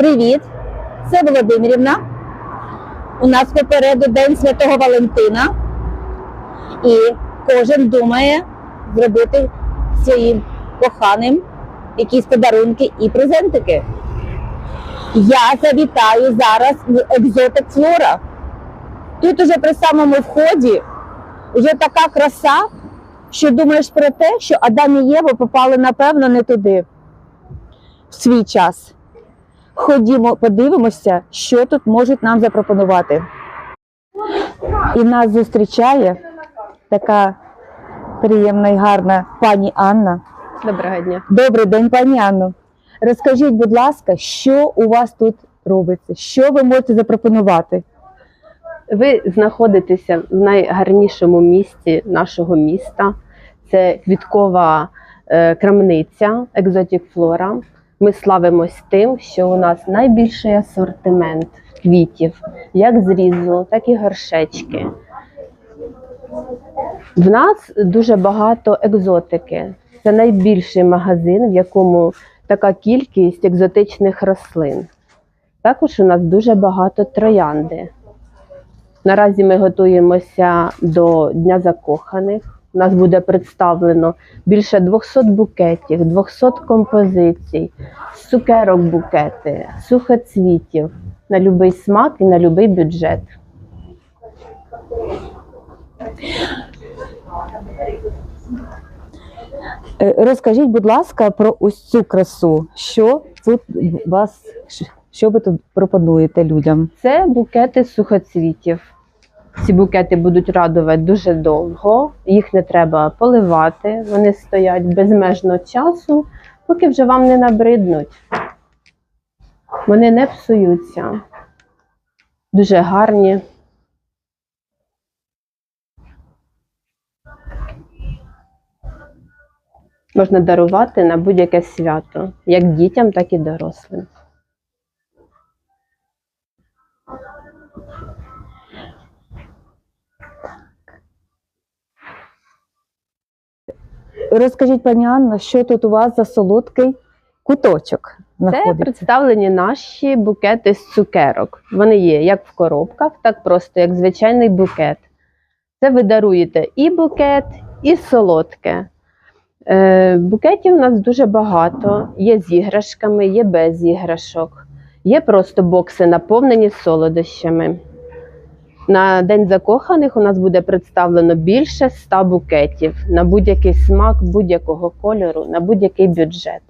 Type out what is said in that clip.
Привіт! Це Володимирівна. У нас попереду День Святого Валентина. І кожен думає зробити своїм коханим якісь подарунки і презентики. Я завітаю зараз в Екзотик Флора. Тут уже при самому вході вже така краса, що думаєш про те, що Адам і Єва попали, напевно, не туди в свій час. Ходімо, подивимося, що тут можуть нам запропонувати. І нас зустрічає така приємна і гарна пані Анна. Доброго дня. Добрий день, пані Анно. Розкажіть, будь ласка, що у вас тут робиться? Що ви можете запропонувати? Ви знаходитеся в найгарнішому місті нашого міста. Це квіткова е, крамниця Екзотік Флора. Ми славимось тим, що у нас найбільший асортимент квітів, як зрізу, так і горшечки. В нас дуже багато екзотики. Це найбільший магазин, в якому така кількість екзотичних рослин. Також у нас дуже багато троянди. Наразі ми готуємося до Дня закоханих. У нас буде представлено більше 200 букетів, 200 композицій, цукерок букети, сухоцвітів на будь-який смак і на будь-який бюджет. Е, Розкажіть, будь ласка, про ось цю красу. Що тут вас, що ви тут пропонуєте людям? Це букети сухоцвітів. Ці букети будуть радувати дуже довго, їх не треба поливати, вони стоять безмежно часу, поки вже вам не набриднуть. Вони не псуються. Дуже гарні. Можна дарувати на будь-яке свято, як дітям, так і дорослим. Розкажіть, пані Анна, що тут у вас за солодкий куточок Це представлені наші букети з цукерок. Вони є як в коробках, так просто як звичайний букет. Це ви даруєте і букет, і солодке. Е, букетів у нас дуже багато. Є з іграшками, є без іграшок. Є просто бокси, наповнені солодощами. На День закоханих у нас буде представлено більше 100 букетів на будь-який смак, будь-якого кольору, на будь-який бюджет.